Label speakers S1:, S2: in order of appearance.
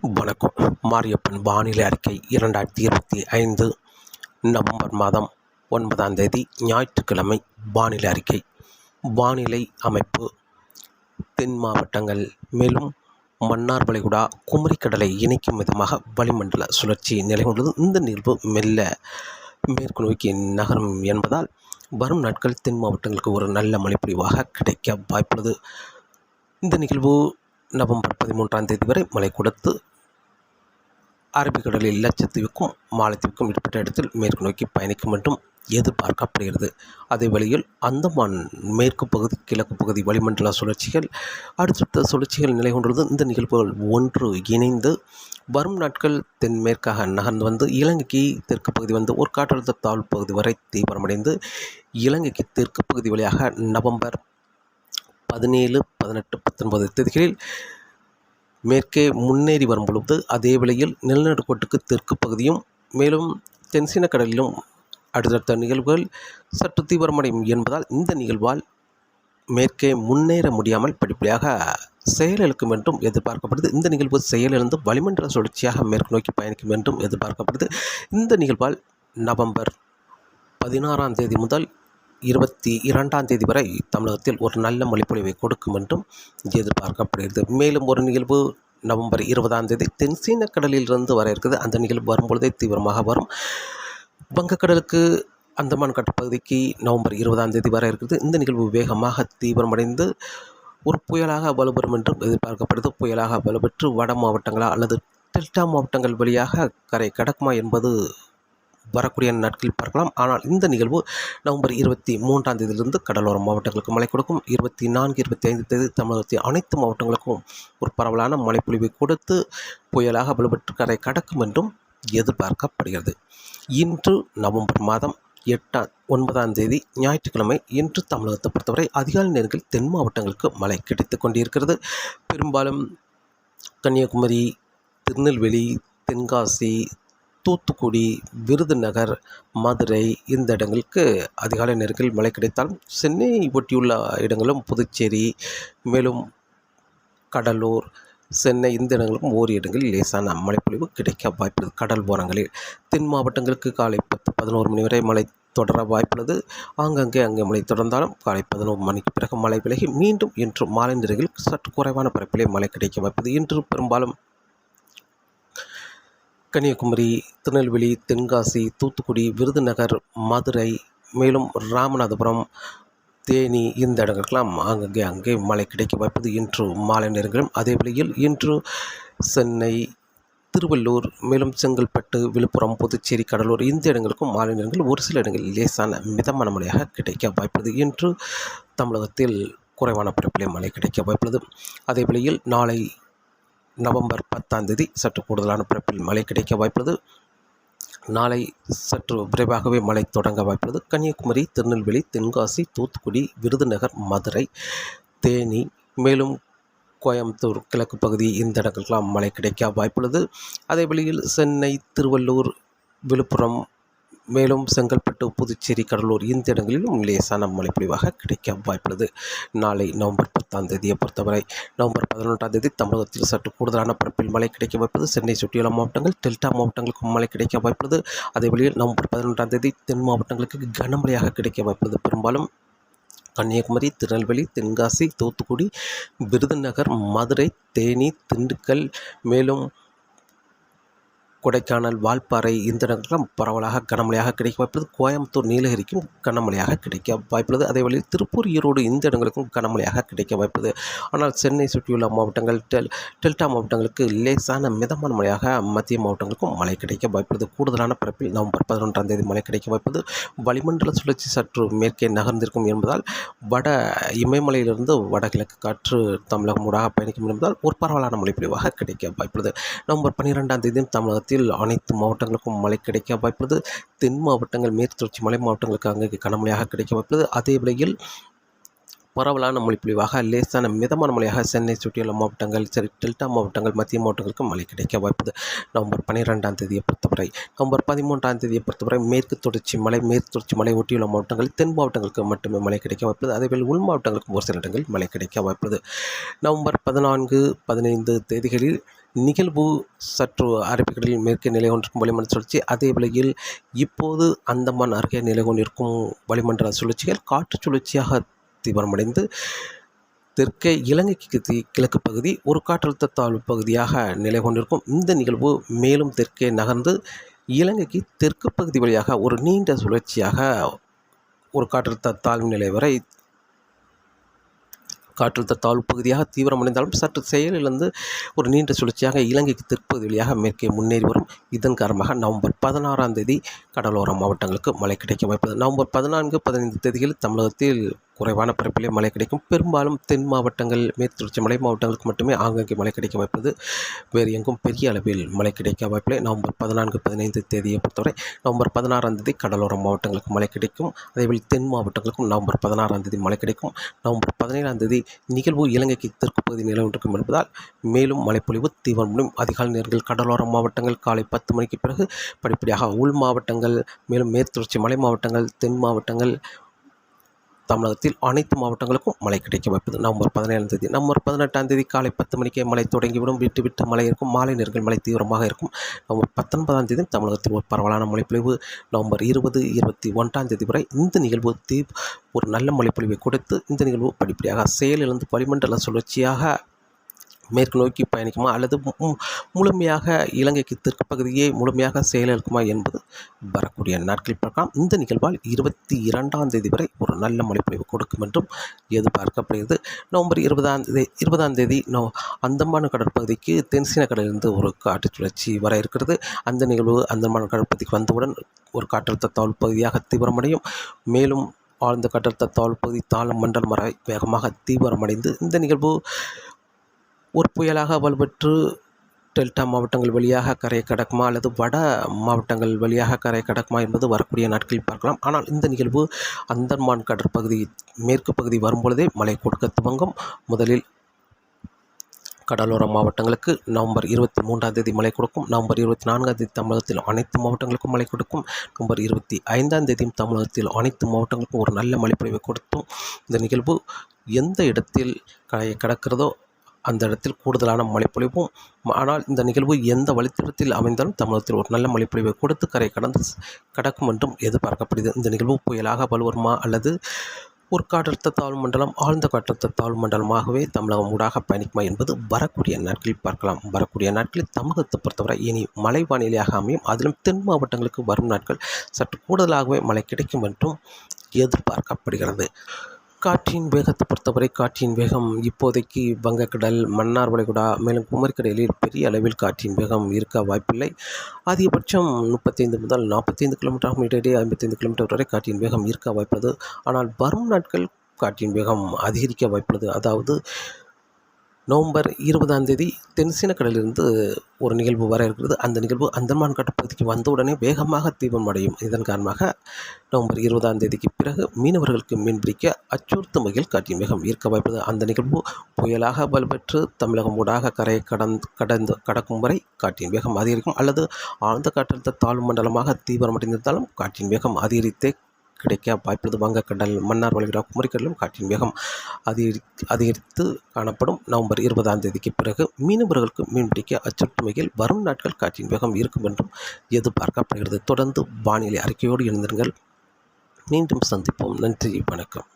S1: வணக்கம். மாரியப்பன் வானிலை அறிக்கை இரண்டாயிரத்தி இருபத்தி ஐந்து நவம்பர் மாதம் ஒன்பதாம் தேதி ஞாயிற்றுக்கிழமை வானிலை அறிக்கை. வானிலை அமைப்பு. தென் மாவட்டங்கள் மேலும் மன்னார் வளைகுடா குமரிக்கடலை இணைக்கும் விதமாக வளிமண்டல சுழற்சி நிலை கொண்டது இந்த நிகழ்வு மெல்ல மேற்கு நோக்கி நகரும் என்பதால் வரும் நாட்கள் தென் மாவட்டங்களுக்கு ஒரு நல்ல மழைப்பொழிவாக கிடைக்க வாய்ப்புள்ளது. இந்த நிகழ்வு நவம்பர் பதிமூன்றாம் தேதி வரை மழை கொடுத்து அரபிக்கடலில் லட்சத்தீவுக்கும் மாலத்தீவுக்கும் இடைப்பட்ட இடத்தில் மேற்கு நோக்கி பயணிக்கும் என்றும் எதிர்பார்க்கப்படுகிறது. அதே வழியில் அந்தமான் மேற்கு பகுதி கிழக்கு பகுதி வளிமண்டல சுழற்சிகள் அடுத்தடுத்த சுழற்சிகள் நிலை கொண்டுள்ளது. இந்த நிகழ்வுகள் ஒன்று இணைந்து வரும் நாட்கள் தென்மேற்காக நகர்ந்து வந்து இலங்கைக்கு தெற்கு பகுதி வந்து ஒரு காற்றழுத்த தாழ்வு பகுதி வரை தீவிரமடைந்து இலங்கைக்கு தெற்கு பகுதி வழியாக நவம்பர் பதினேழு பதினெட்டு பத்தொன்பது தேதிகளில் மேற்கே முன்னேறி வரும் பொழுது அதே வேளையில் நிலநடுக்கோட்டுக்கு தெற்கு பகுதியும் மேலும் தென்சீன கடலிலும் அடுத்தடுத்த நிகழ்வுகள் சற்று தீவிரமடையும் என்பதால் இந்த நிகழ்வால் மேற்கே முன்னேற முடியாமல் படிப்படியாக செயலிழக்கும் என்றும் எதிர்பார்க்கப்படுது. இந்த நிகழ்வு செயலிழந்து வளிமண்டல சுழற்சியாக மேற்கு நோக்கி பயணிக்கும் என்றும் எதிர்பார்க்கப்படுது. இந்த நிகழ்வால் நவம்பர் பதினாறாம் தேதி முதல் இருபத்தி இரண்டாம் தேதி வரை தமிழகத்தில் ஒரு நல்ல மொழிப்பொழிவை கொடுக்கும் என்றும் எதிர்பார்க்கப்படுகிறது. மேலும் ஒரு நிகழ்வு நவம்பர் இருபதாம் தேதி தென்சீன கடலிலிருந்து வர இருக்குது. அந்த நிகழ்வு வரும்பொழுதே தீவிரமாக வரும். வங்கக்கடலுக்கு அந்தமான் கட்டுப்பகுதிக்கு நவம்பர் இருபதாம் தேதி வர இருக்குது. இந்த நிகழ்வு வேகமாக தீவிரமடைந்து ஒரு புயலாக வலுப்பெறும் என்றும் எதிர்பார்க்கப்படுது. புயலாக வலுப்பெற்று வட மாவட்டங்களா அல்லது டெல்டா மாவட்டங்கள் வழியாக கரை கடக்குமா என்பது வரக்கூடிய நாட்களில் பார்க்கலாம். ஆனால் இந்த நிகழ்வு நவம்பர் இருபத்தி மூன்றாம் தேதியிலிருந்து கடலோர மாவட்டங்களுக்கு மழை கொடுக்கும். இருபத்தி நான்கு இருபத்தி ஐந்து தேதி தமிழகத்தின் அனைத்து மாவட்டங்களுக்கும் ஒரு பரவலான மழைப்பொழிவை கொடுத்து புயலாக வலுப்பட்டு கரை கடக்கும் என்றும் எதிர்பார்க்கப்படுகிறது. இன்று நவம்பர் மாதம் எட்டாம் ஒன்பதாம் தேதி ஞாயிற்றுக்கிழமை இன்று தமிழகத்தை பொறுத்தவரை அதிகாலை நேரங்களில் தென் மாவட்டங்களுக்கு மழை கிடைத்து கொண்டிருக்கிறது. பெரும்பாலும் கன்னியாகுமரி திருநெல்வேலி தென்காசி தூத்துக்குடி விருதுநகர் மதுரை இந்த இடங்களுக்கு அதிகாலை நேரங்களில் மழை கிடைத்தாலும் சென்னை ஒட்டியுள்ள இடங்களும் புதுச்சேரி மேலும் கடலூர் சென்னை இந்த இடங்களும் ஓரி இடங்களில் லேசான மழைப்பொழிவு கிடைக்க வாய்ப்புள்ளது. கடல் ஓரங்களில் தென் மாவட்டங்களுக்கு காலை பத்து பதினோரு மணி வரை மழை தொடர வாய்ப்புள்ளது. ஆங்கங்கே அங்கே மழை தொடர்ந்தாலும் காலை பதினோரு மணிக்கு பிறகு மழை விலகி மீண்டும் இன்று மாலை நேரங்களில் சற்று குறைவான பரப்பிலே மழை கிடைக்க வாய்ப்புள்ளது. இன்று பெரும்பாலும் கன்னியாகுமரி திருநெல்வேலி தென்காசி தூத்துக்குடி விருதுநகர் மதுரை மேலும் ராமநாதபுரம் தேனி இந்த இடங்களுக்கெல்லாம் அங்கங்கே அங்கே மழை கிடைக்க வாய்ப்பது. இன்று மாலை நேரங்களும் அதே வேளையில் இன்று சென்னை திருவள்ளூர் மேலும் செங்கல்பட்டு விழுப்புரம் புதுச்சேரி கடலூர் இந்த இடங்களுக்கும் மாலை நேரங்கள் ஒரு சில இடங்களில் லேசான மிதமான மழையாக கிடைக்க வாய்ப்புள்ளது இன்று தமிழகத்தில் குறைவான பரப்பிலே மழை கிடைக்க வாய்ப்புள்ளது அதே வேளையில் நாளை நவம்பர் பத்தாம் தேதி சற்று கூடுதலான பிறப்பில் மழை கிடைக்க வாய்ப்புள்ளது. நாளை சற்று விரைவாகவே மழை தொடங்க வாய்ப்புள்ளது. கன்னியாகுமரி திருநெல்வேலி தென்காசி தூத்துக்குடி விருதுநகர் மதுரை தேனி மேலும் கோயம்புத்தூர் கிழக்கு பகுதி இந்த இடங்களுக்கெல்லாம் மழை கிடைக்க வாய்ப்புள்ளது. அதே வழியில் சென்னை திருவள்ளூர் விழுப்புரம் மேலும் செங்கல்பட்டு புதுச்சேரி கடலூர் இந்த இடங்களிலும் லேசான மழைப்பொழிவாக கிடைக்க வாய்ப்புள்ளது. நாளை நவம்பர் பத்தாம் தேதியை பொறுத்தவரை நவம்பர் பதினொன்றாம் தேதி தமிழகத்தில் சற்று கூடுதலான பரப்பில் மழை கிடைக்க வாய்ப்புள்ளது. சென்னை சுற்றியுள்ள மாவட்டங்கள் டெல்டா மாவட்டங்களுக்கும் மழை கிடைக்க வாய்ப்புள்ளது. அதே வழியில் நவம்பர் பதினொன்றாம் தேதி தென் மாவட்டங்களுக்கு கனமழையாக கிடைக்க வாய்ப்புள்ளது. பெரும்பாலும் கன்னியாகுமரி திருநெல்வேலி தென்காசி தூத்துக்குடி விருதுநகர் மதுரை தேனி திண்டுக்கல் மேலும் கொடைக்கானல் வால்பாறை இந்த இடங்களும் பரவலாக கனமழையாக கிடைக்க வாய்ப்புள்ளது. கோயம்புத்தூர் நீலகிரிக்கும் கனமழையாக கிடைக்க வாய்ப்புள்ளது. அதே வழியில் திருப்பூர் ஈரோடு இந்த இடங்களுக்கும் கனமழையாக கிடைக்க வாய்ப்புள்ளது. ஆனால் சென்னை சுற்றியுள்ள மாவட்டங்கள் டெல் டெல்டா மாவட்டங்களுக்கு லேசான மிதமான மழையாக மத்திய மாவட்டங்களுக்கும் மழை கிடைக்க வாய்ப்புள்ளது. கூடுதலான பரப்பில் நவம்பர் பதினொன்றாம் தேதி மழை கிடைக்க வாய்ப்புள்ளது. வளிமண்டல சுழற்சி சற்று மேற்கே நகர்ந்திருக்கும் என்பதால் வட இமயமலையிலிருந்து வடகிழக்கு காற்று தமிழகம் ஊடாக பயணிக்கும் என்பதால் ஒரு பரவலான மழைப்பொழிவாக கிடைக்க வாய்ப்புள்ளது. நவம்பர் பன்னிரெண்டாம் தேதியும் தமிழகத்தில் மாவட்டத்தில் அனைத்து மாவட்டங்களுக்கும் மழை கிடைக்க வாய்ப்புள்ளது. தென் மாவட்டங்கள் மேற்கு தொடர்ச்சி மலை மாவட்டங்களுக்கு அங்கே கனமழையாக கிடைக்க வாய்ப்புள்ளது. அதே வேளையில் பரவலான மொழிப்பொழிவாக லேசான மிதமான மழையாக சென்னை சுற்றியுள்ள மாவட்டங்கள் சரி டெல்டா மாவட்டங்கள் மத்திய மாவட்டங்களுக்கு மழை கிடைக்க வாய்ப்புது நவம்பர் பன்னிரெண்டாம் தேதியை பொறுத்தவரை நவம்பர் பதிமூன்றாம் தேதியை பொறுத்தவரை மேற்கு தொடர்ச்சி மலை மேற்கு தொடர்ச்சி மலை ஒட்டியுள்ள மாவட்டங்கள் தென் மாவட்டங்களுக்கு மட்டுமே மழை கிடைக்க வாய்ப்புது அதேபோல் உள் மாவட்டங்களுக்கும் ஒரு சில இடங்களில் மழை கிடைக்க வாய்ப்புள்ளது. நவம்பர் பதினான்கு பதினைந்து தேதிகளில் நிகழ்வு சற்று அரபிக்கடலில் மேற்கே நிலை கொண்டிருக்கும் வளிமண்டல சுழற்சி. அதே வேளையில் இப்போது அந்தமான் அருகே நிலை கொண்டிருக்கும் வளிமண்டல சுழற்சிகள் காற்று சுழற்சியாக தீவிரமடைந்து தெற்கே இலங்கைக்கு கிழக்கு பகுதி ஒரு காற்றழுத்த தாழ்வு பகுதியாக நிலை கொண்டிருக்கும் இந்த நிகழ்வு மேலும் தெற்கே நகர்ந்து இலங்கைக்கு தெற்கு பகுதி வழியாக ஒரு நீண்ட சுழற்சியாக ஒரு காற்றழுத்த தாழ்வு நிலை வரை காற்றழுத்த தாழ்வு பகுதியாக தீவிரமடைந்தாலும் சற்று செயலிழந்து ஒரு நீண்ட சுழற்சியாக இலங்கைக்கு தெற்பகுதி வழியாக மேற்கே முன்னேறி வரும். இதன் காரணமாக நவம்பர் பதினாறாம் தேதி கடலோர மாவட்டங்களுக்கு மழை கிடைக்க வாய்ப்பது நவம்பர் பதினான்கு பதினைந்து தேதிகளில் தமிழகத்தில் குறைவான பரப்பிலே மழை கிடைக்கும். பெரும்பாலும் தென் மாவட்டங்கள் மேற்கு தொடர்ச்சி மலை மாவட்டங்களுக்கு மட்டுமே ஆங்காங்கே மழை கிடைக்க வாய்ப்பது வேறு எங்கும் பெரிய அளவில் மழை கிடைக்க வாய்ப்பில்லை. நவம்பர் பதினான்கு பதினைந்து தேதியை பொறுத்தவரை நவம்பர் பதினாறாம் தேதி கடலோர மாவட்டங்களுக்கு மழை கிடைக்கும். அதேபோல் தென் மாவட்டங்களுக்கும் நவம்பர் பதினாறாம் தேதி மழை கிடைக்கும். நவம்பர் பதினேழாம் தேதி நிகழ்வு இலங்கைக்கு தெற்கு பகுதி நிலவொன்றிருக்கும் என்பதால் மேலும் மழைப்பொழிவு தீவிரம் அதிகாலை நேரங்கள் கடலோர மாவட்டங்கள் காலை பத்து மணிக்கு பிறகு படிப்படியாக உள் மாவட்டங்கள் மேலும் மேற்கு தொடர்ச்சி மலை மாவட்டங்கள் தென் மாவட்டங்கள் தமிழகத்தில் அனைத்து மாவட்டங்களுக்கும் மழை கிடைக்க வாய்ப்பது நவம்பர் பதினேழாம் தேதி. நவம்பர் பதினெட்டாம் தேதி காலை பத்து மணிக்கே மழை தொடங்கிவிடும். விட்டு விட்டு மழை இருக்கும். மாலை நேரங்கள் மழை தீவிரமாக இருக்கும். நவம்பர் பத்தொன்பதாம் தேதி தமிழகத்தில் ஒரு பரவலான மழைப்பொழிவு. நவம்பர் இருபது இருபத்தி ஒன்றாம் தேதி வரை இந்த நிகழ்வு தீ ஒரு நல்ல மழைப்பொழிவை கொடுத்து இந்த நிகழ்வு படிப்படியாக செயலிழந்து வளிமண்டல சுழற்சியாக மேற்கு நோக்கி பயணிக்குமா அல்லது மு- முழுமையாக இலங்கைக்கு தெற்கு பகுதியே முழுமையாக செயலிழக்குமா என்பது வரக்கூடிய நாட்களில் பார்க்கலாம். இந்த நிகழ்வால் இருபத்தி இரண்டாம் தேதி வரை ஒரு நல்ல மழைப்பொழிவு கொடுக்கும் என்றும் எதிர்பார்க்கப்படுகிறது. நவம்பர் இருபதாம் தேதி இருபதாம் தேதி நோ அந்தமான கடற்பகுதிக்கு தென்சீன கடலிலிருந்து ஒரு காற்று சுழற்சி வர இருக்கிறது. அந்த நிகழ்வு அந்தமான கடற்பகுதிக்கு வந்தவுடன் ஒரு காற்றழுத்த தாழ்வு பகுதியாக தீவிரமடையும். மேலும் ஆழ்ந்த காற்றழுத்த தாழ்வு பகுதி தாளம் மண்டலம் வரை வேகமாக தீவிரமடைந்து இந்த நிகழ்வு ஒரு புயலாக வலுப்பெற்று டெல்டா மாவட்டங்கள் வழியாக கரையை கடக்குமா அல்லது வட மாவட்டங்கள் வழியாக கரையை கடக்குமா என்பது வரக்கூடிய நாட்களில் பார்க்கலாம். ஆனால் இந்த நிகழ்வு அந்தமான் கடற்பகுதி மேற்கு பகுதி வரும்பொழுதே மழை கொடுக்க துவங்கும். முதலில் கடலோர மாவட்டங்களுக்கு நவம்பர் இருபத்தி மூன்றாம் தேதி மழை கொடுக்கும். நவம்பர் இருபத்தி நான்காம் தேதி தமிழகத்தில் அனைத்து மாவட்டங்களுக்கும் மழை கொடுக்கும். நவம்பர் இருபத்தி ஐந்தாம் தேதியும் தமிழகத்தில் அனைத்து மாவட்டங்களுக்கும் ஒரு நல்ல மழைப்பொழிவை கொடுத்தும். இந்த நிகழ்வு எந்த இடத்தில் கரையை கடக்கிறதோ அந்த இடத்தில் கூடுதலான மழைப்பொழிவும். ஆனால் இந்த நிகழ்வு எந்த வழித்தடத்தில் அமைந்தாலும் தமிழகத்தில் ஒரு நல்ல மழைப்பொழிவை கொடுத்து கரை கடந்து கடக்கும் என்றும் எதிர்பார்க்கப்படுகிறது. இந்த நிகழ்வு புயலாக வலுவருமா அல்லது ஒரு காற்றழுத்த தாழ்வு மண்டலம் ஆழ்ந்த காற்றழுத்த தாழ்வு மண்டலமாகவே தமிழகம் ஊடாக பயணிக்குமா என்பது வரக்கூடிய நாட்களில் பார்க்கலாம். வரக்கூடிய நாட்களில் தமிழகத்தை பொறுத்தவரை இனி மழை வானிலையாக அமையும். அதிலும் தென் மாவட்டங்களுக்கு வரும் நாட்கள் சற்று கூடுதலாகவே மழை கிடைக்கும் என்றும் எதிர்பார்க்கப்படுகிறது. காற்றின் வேகத்தை பொறுத்தவரை காற்றின் வேகம் இப்போதைக்கு வங்கக்கடல் மன்னார் வளைகுடா மேலும் குமரிக்கடலில் பெரிய அளவில் காற்றின் வேகம் இருக்க வாய்ப்பில்லை. அதிகபட்சம் முப்பத்தைந்து முதல் நாற்பத்தைந்து கிலோமீட்டர் இடையே ஐம்பத்தைந்து கிலோமீட்டர் வரை காற்றின் வேகம் இருக்க வாய்ப்புள்ளது ஆனால் வரும் நாட்கள் காற்றின் வேகம் அதிகரிக்க வாய்ப்புள்ளது. அதாவது நவம்பர் இருபதாம் தேதி தென்சீன கடலிலிருந்து ஒரு நிகழ்வு வர இருக்கிறது. அந்த நிகழ்வு அந்தமான் கடற்பகுதிக்கு வந்தவுடனே வேகமாக தீவிரமடையும் இதன் காரணமாக நவம்பர் இருபதாம் தேதிக்கு பிறகு மீனவர்களுக்கு மீன்பிடிக்க அச்சுறுத்தும் வகையில் காற்றின் வேகம் ஈர்க்க வாய்ப்புள்ளது அந்த நிகழ்வு புயலாக வலுப்பெற்று தமிழகம் ஊடாக கரையை கடந்து கடந்து கடக்கும் வரை காற்றின் வேகம் அதிகரிக்கும். அல்லது ஆழ்ந்த காற்றழுத்த தாழ்வு மண்டலமாக தீவிரமடைந்திருந்தாலும் காற்றின் வேகம் அதிகரித்தே கிடைக்க வாய்ப்புள்ளது வங்கக்கடல் மன்னார் வளைகுடா குமரிக்கடலும் காற்றின் வேகம் அதிகரி அதிகரித்து காணப்படும். நவம்பர் இருபதாம் தேதிக்கு பிறகு மீனவர்களுக்கு மீன்பிடிக்க அச்சுறுத்துமையில் வரும் நாட்கள் காற்றின் வேகம் இருக்கும் என்றும் எதிர்பார்க்கப்படுகிறது. தொடர்ந்து வானிலை அறிக்கையோடு இணைந்திருங்கள். மீண்டும் சந்திப்போம். நன்றி. வணக்கம்.